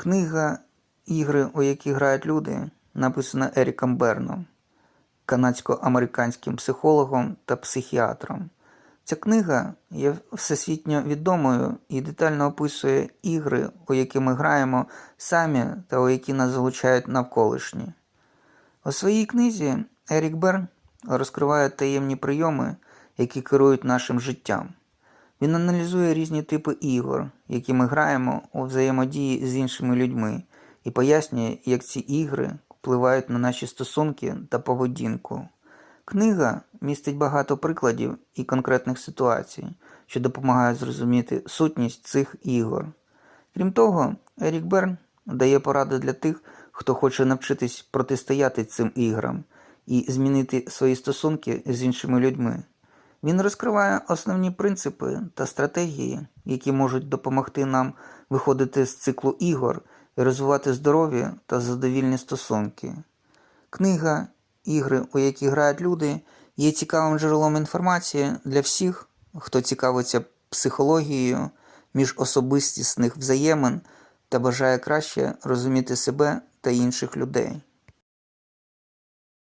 Книга Ігри, у які грають люди, написана Еріком Берном, канадсько-американським психологом та психіатром. Ця книга є всесвітньо відомою і детально описує ігри, у які ми граємо самі та у які нас залучають навколишні. У своїй книзі Ерік Берн розкриває таємні прийоми, які керують нашим життям. Він аналізує різні типи ігор, які ми граємо у взаємодії з іншими людьми, і пояснює, як ці ігри впливають на наші стосунки та поведінку. Книга містить багато прикладів і конкретних ситуацій, що допомагають зрозуміти сутність цих ігор. Крім того, Ерік Берн дає поради для тих, хто хоче навчитись протистояти цим іграм і змінити свої стосунки з іншими людьми. Він розкриває основні принципи та стратегії, які можуть допомогти нам виходити з циклу ігор і розвивати здорові та задовільні стосунки. Книга Ігри, у які грають люди, є цікавим джерелом інформації для всіх, хто цікавиться психологією міжособистісних взаємин та бажає краще розуміти себе та інших людей.